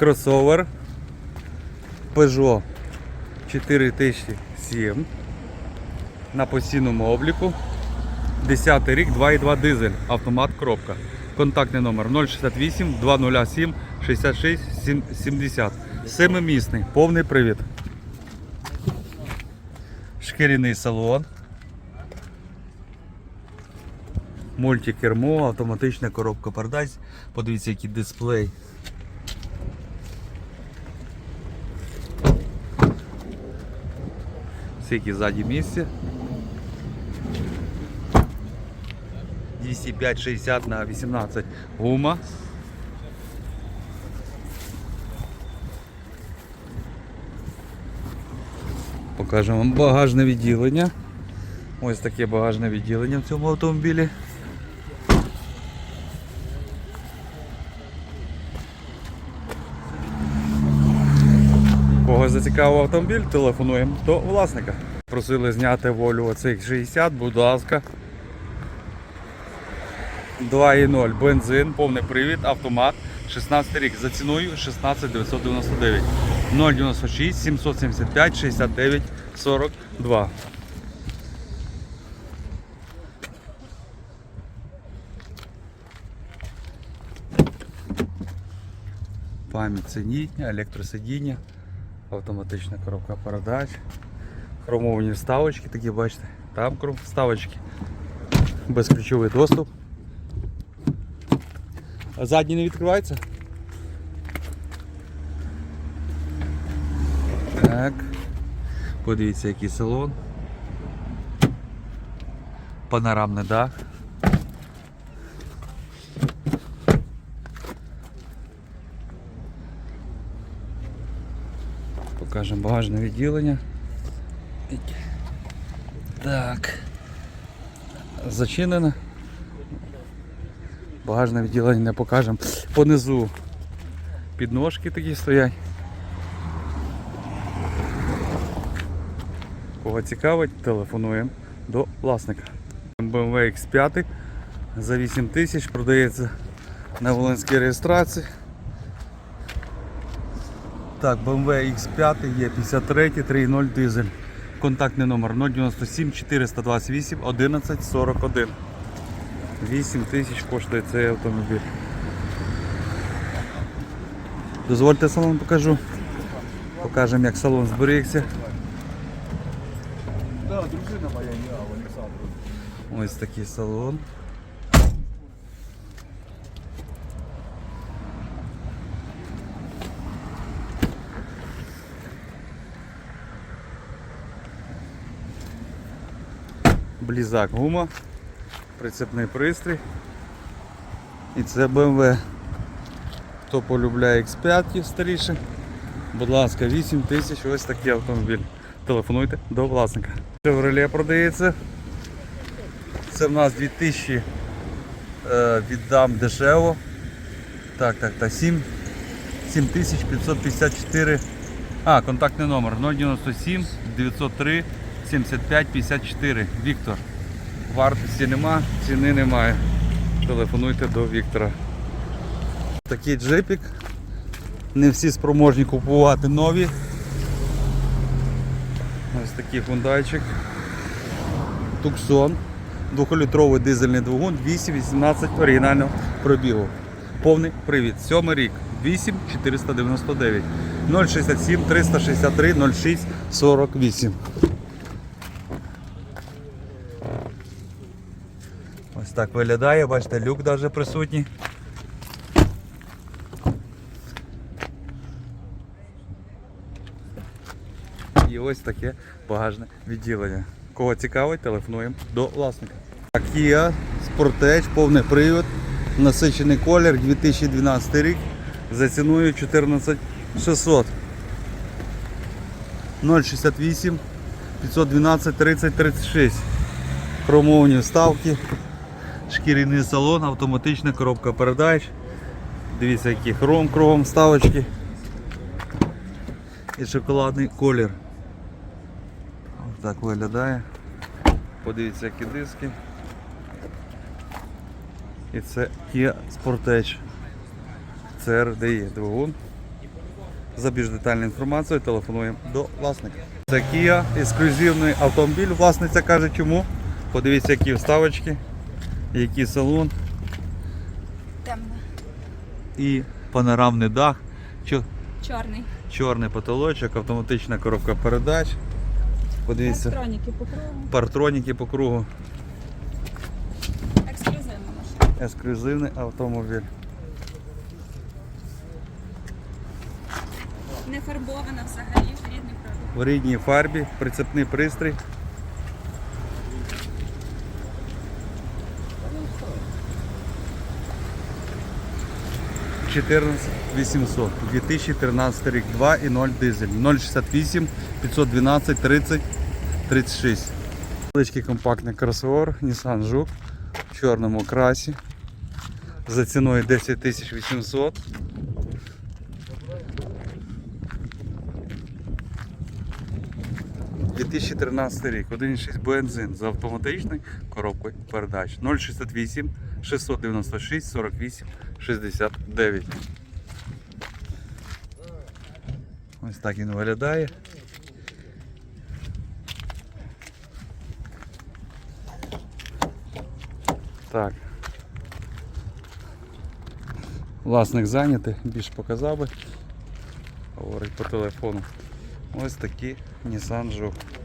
кросовер Peugeot 4007 на постійному обліку. 10 рік, 2,2 дизель, автомат, коробка. Контактний номер 068 207 66 70. Семимісний, повний привід. Шкіряний салон. Мультикермо, автоматична коробка передач. Подивіться, який дисплей. Скільки ззаді місця. 205-60 на 18 гума. Покажемо вам багажне відділення. Ось таке багажне відділення в цьому автомобілі. Зацікавив автомобіль, телефонуємо до власника. Просили зняти волю оцих 60, будь ласка. 2.0 бензин, повний привід, автомат, 16 рік за ціною 16 999 096 775 69 42. Пам'ять сидіння, електросидіння, автоматична коробка передач, хромовані вставочки, такі бачите, там кров вставочки, безключовий доступ. А задній не відкривається? Так. Подивіться, який салон. Панорамний дах. Покажемо багажне відділення. Так. Зачинено. Багажне відділення не покажемо. Понизу підножки такі стоять. Кого цікавить, телефонуємо до власника. BMW X5 за 8 тисяч продається на Волинській реєстрації. Так, BMW X5 є 53 3.0 дизель. Контактний номер 097 428 11 41. 8 тисяч коштує цей автомобіль. Дозвольте салон покажу. Покажемо як салон зберігся. Дружина моя, Олександр. Ось такий салон. Блізак гума, прицепний пристрій. І це BMW. Хто полюбляє X5 старіше, будь ласка, 8 тисяч ось такий автомобіль. Телефонуйте до власника. Chevrolet продається. Це в нас 2000 е, віддам дешево. Так, так, так, 7 7554. А, контактний номер 097 903 75 54. Віктор. Вартості нема, ціни немає. Телефонуйте до Віктора. Такий джипік. Не всі спроможні купувати нові. Ось такий хундайчик. Туксон. 2-літровий дизельний двигун 218 оригінального пробігу. Повний привід. Сьомий рік. 8 499 067 363 06 48. Так виглядає, бачите, люк навіть присутній. І ось таке багажне відділення. Кого цікавить, телефонуємо до власника. Так, Kia Sportage, повний привід, насичений колір, 2012 рік, за ціною 14600. 068 512 30 36. Хромовані вставки, шкіряний салон, автоматична коробка передач. Дивіться, який хром кругом вставочки. І шоколадний колір. Ось так виглядає. Подивіться, які диски. І це Kia Sportage. CRDI двигун. За більш детальною інформацією телефонуємо до власника. Це Kia, ексклюзивний автомобіль. Власниця каже чому. Подивіться, які вставочки, який салон Темно. і панорамний дах, чо- Чорний. чорний потолочок, автоматична коробка передач. Подивіться, Електроніки по кругу. партроніки по кругу. Ексклюзивна машина. Ексклюзивний автомобіль. Не фарбована взагалі, рідний продукт. В рідній фарбі, прицепний пристрій. Чотирнадцять 800, 2013 рік, 2,0 дизель, 068 512 30 36. Величкий компактний кросовер Nissan Жук в чорному красі за ціною 10 2013 рік, 1,6 бензин з автоматичною коробкою передач 068 696 48 69. Ось так він виглядає. Так. Власник зайнятий, більш показав би. Говорить по телефону. Ось такі Nissan Juke.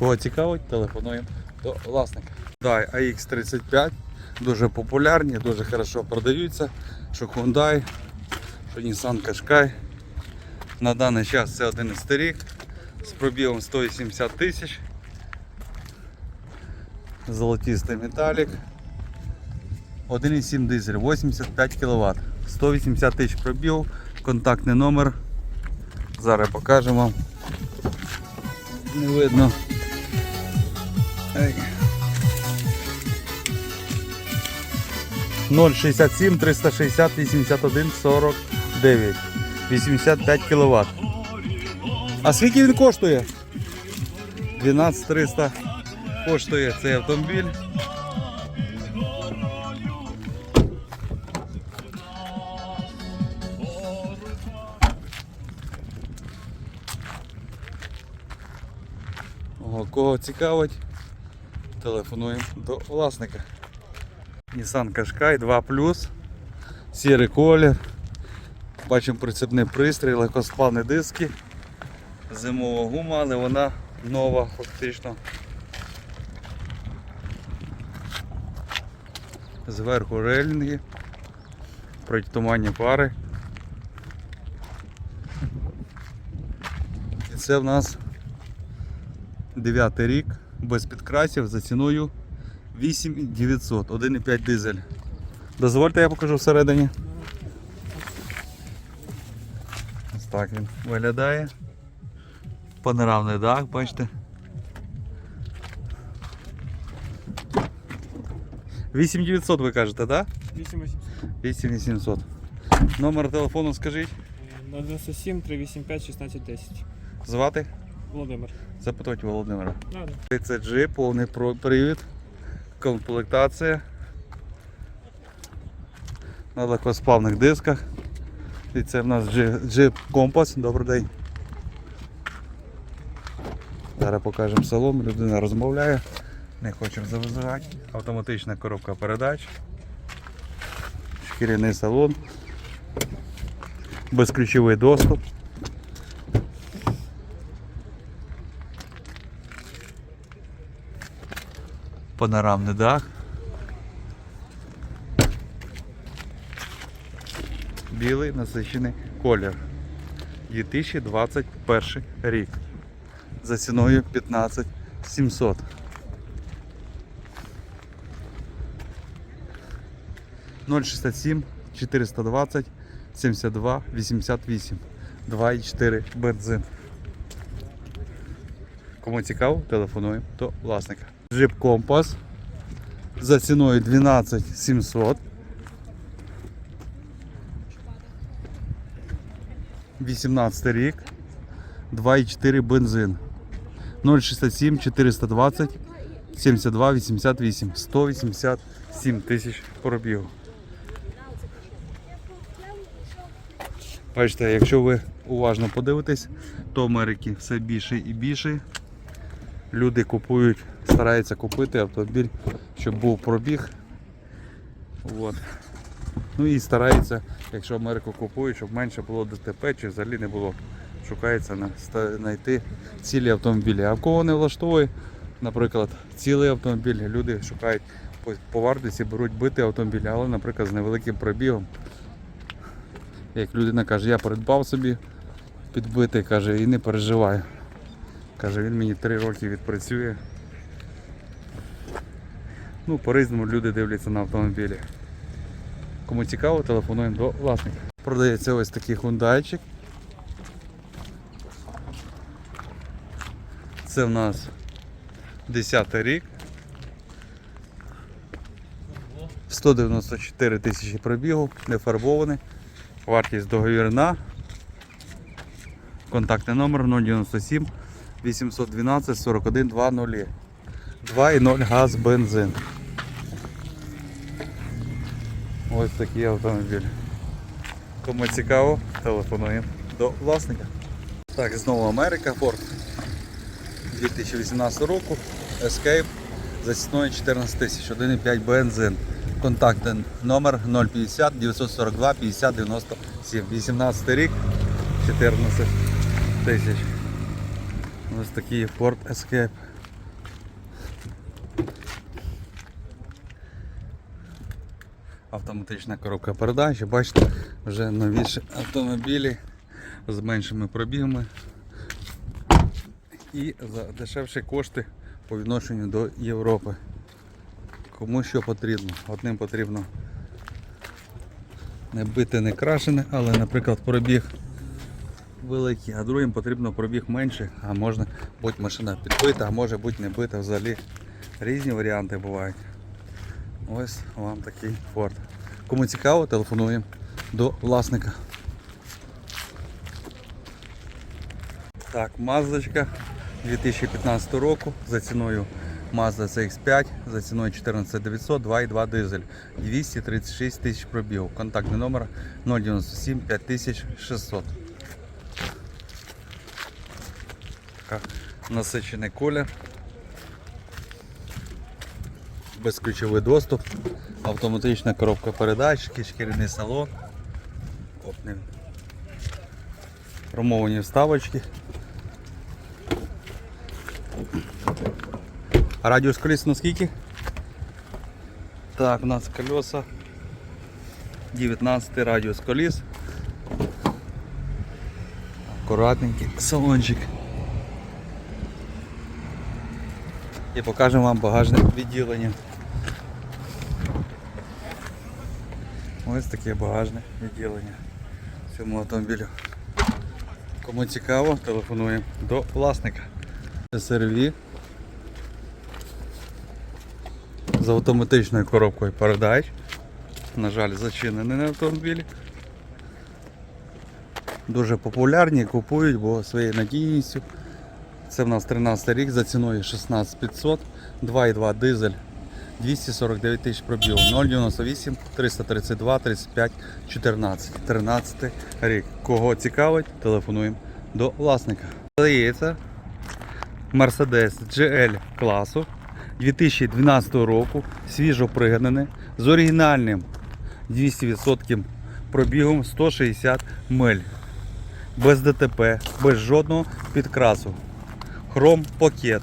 Кого цікавить, телефонуємо до власника. Hyundai AX35 дуже популярні, дуже хорошо продаються. Що Hyundai, що Nissan Qashqai. На даний час це 11 рік з пробігом 180 тисяч. Золотистий металік. 1,7 дизель, 85 кВт, 180 тисяч пробігів, контактний номер. Зараз покажемо. Не видно. Ей. 067 360 81 49 85 кВт. А скільки він коштує? 12 300 коштує цей автомобіль. Ого, Кого цікавить, телефонуємо до власника. Nissan Qashqai 2 сірий колір. Бачимо прицепний пристрій, легкосплавні диски, зимова гума, але вона нова фактично. Зверху рейлінги, проєктування пари. І це в нас 9 рік без підкрасів за ціною 8900, 1,5 дизель. Дозвольте, я покажу всередині. Ось так він виглядає. Панорамний дах, бачите. 8900 ви кажете, так? 8800. 8800. Номер телефону скажіть. 097 385 1610. Звати? Володимир. Запитувати Володимира. Да. Це джип, повний привід, комплектація. На легкосплавних дисках. І це в нас джип компас. Добрий день. Зараз покажемо салон, людина розмовляє, не хочемо завизирати. Автоматична коробка передач. Шкіряний салон. Безключовий доступ. Панорамний дах. Білий насичений колір. 2021 рік. За ціною 15 700. Ноль шістдесят сім 420 72 88 2,4 бензин. Кому цікаво, телефонуємо до власника. Джип Компас за ціною 12 700. 18 рік. 2,4 бензин. 067 420 72 88 187 тисяч пробігу. Бачите, якщо ви уважно подивитесь, то в Америці все більше і більше. Люди купують, стараються купити автомобіль, щоб був пробіг. От. Ну і стараються, якщо Америку купують, щоб менше було ДТП чи взагалі не було. Шукається знайти цілі автомобілі. А в кого не влаштовує, наприклад, цілий автомобіль, люди шукають по, вартості, беруть битий автомобіль, але, наприклад, з невеликим пробігом. Як людина каже, я придбав собі підбитий, каже, і не переживаю. Каже, він мені 3 роки відпрацює. Ну, по-різному люди дивляться на автомобілі. Кому цікаво, телефонуємо до власника. Продається ось такий хундайчик. Це в нас 10 рік. 194 тисячі пробігу, не фарбований. Вартість договірна. Контактний номер 097 812 41 20. 2,0 газ бензин. Ось такий автомобіль. Кому цікаво, телефонуємо до власника. Так, знову Америка, Ford 2018 року. Escape за ціною 14 тисяч, 1,5 бензин. Контактний номер 050 942 50 97. 18 рік, 14 тисяч. Ось такий Ford Escape. Автоматична коробка передач. Бачите, вже новіші автомобілі з меншими пробігами і за дешевші кошти по відношенню до Європи. Кому що потрібно. Одним потрібно не бити, не крашене, але, наприклад, пробіг великий, а другим потрібно пробіг менший, а можна бути машина підбита, а може бути не бита взагалі. Різні варіанти бувають. Ось вам такий Ford. Кому цікаво, телефонуємо до власника. Так, Маздочка 2015 року за ціною Mazda CX5, за ціною 14900, 2,2 дизель, 236 тисяч пробігів. Контактний номер 097 5600. Така насичений колір. Безключовий доступ, автоматична коробка передач, шкіряний салон, Опни. хромовані вставочки. Радіус коліс на скільки? Так, у нас колеса 19 радіус коліс. Акуратненький салончик. І покажемо вам багажне відділення. Ось таке багажне відділення цьому автомобілю. Кому цікаво, телефонуємо до власника. SRV з автоматичною коробкою передач. На жаль, зачинений на автомобілі. Дуже популярні, купують, бо своєю надійністю. Це в нас 13 рік за ціною 16500, 2,2 дизель, 249 тисяч пробігу, 098 332 35 14, 13 рік. Кого цікавить, телефонуємо до власника. Здається, Mercedes GL класу 2012 року, свіжо пригнаний, з оригінальним 200% пробігом 160 миль. Без ДТП, без жодного підкрасу. Хром пакет.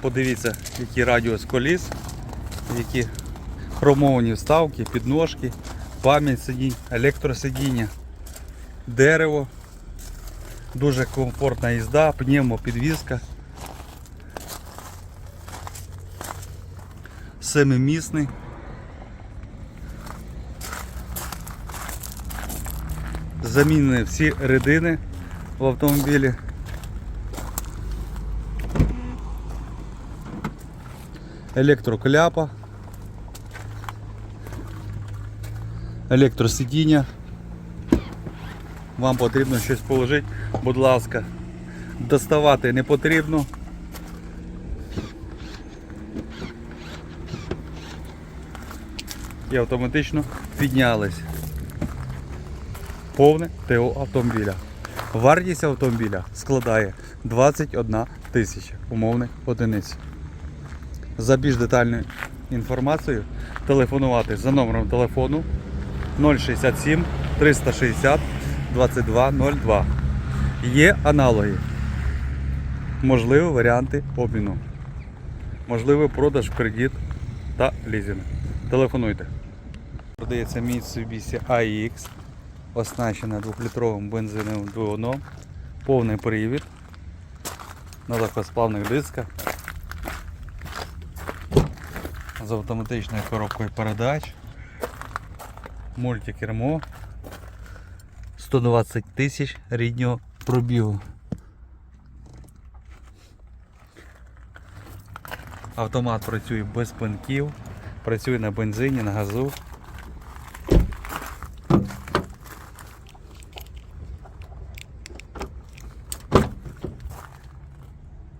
Подивіться, який радіус коліс, які хромовані вставки, підножки, пам'ять сидінь, електросидіння, дерево, дуже комфортна їзда, пневмопідвізка. Семимісний. Замінені всі редини в автомобілі. Електрокляпа, електросидіння. Вам потрібно щось положити, будь ласка, доставати не потрібно. І автоматично піднялись. повне ТО автомобіля. Вартість автомобіля складає 21 тисяча умовних одиниць. За більш детальною інформацією телефонувати за номером телефону 067 360 2202. Є аналоги. Можливі варіанти обміну. Можливий продаж в кредит та лізинг. Телефонуйте. Продається Mitsubishi AX, оснащена 2-літровим бензиновим двигуном, повний привід на легкосплавних дисках з автоматичною коробкою передач, мультикермо, 120 тисяч ріднього пробігу. Автомат працює без пинків, працює на бензині, на газу.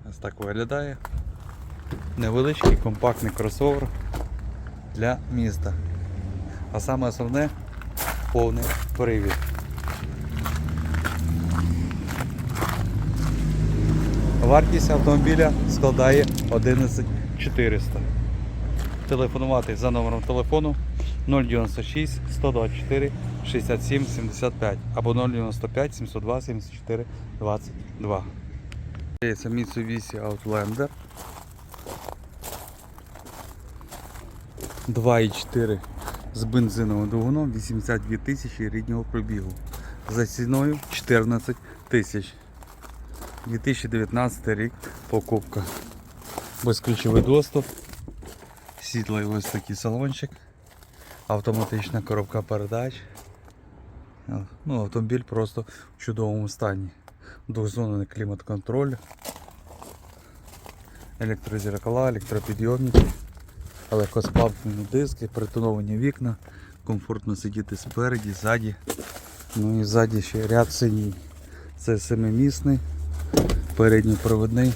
Ось так виглядає. Невеличкий компактний кросовер для міста. А саме основне повний привід. Вартість автомобіля складає 11 400. Телефонувати за номером телефону 096 124 67 75 або 095 702 74 22. Це Mitsubishi Outlander 2,4 з бензиновим двигуном 82 тисячі ріднього пробігу. За ціною 14 тисяч. 2019 рік покупка. Безключовий доступ. Світлий ось такий салончик. Автоматична коробка передач. Ну, автомобіль просто в чудовому стані. Двохзонний клімат-контроль. Електрозеркала, електропідйомники, легкосплавні диски, притоновані вікна, комфортно сидіти спереді, ззаді. Ну і ззаді ще ряд синій. Це семимісний, передній провідний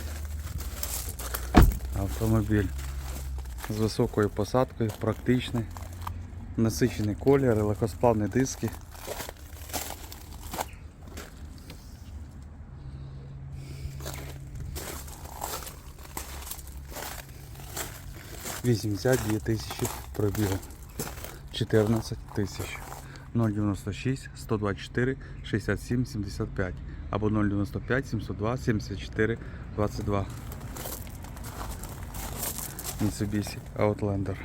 автомобіль з високою посадкою, практичний, насичений колір, легкосплавні диски. Вісімдесят дві тисячі пробігу. 14 тисяч. 096 124 67 75 або 095 702 74 22. Mitsubishi Outlander.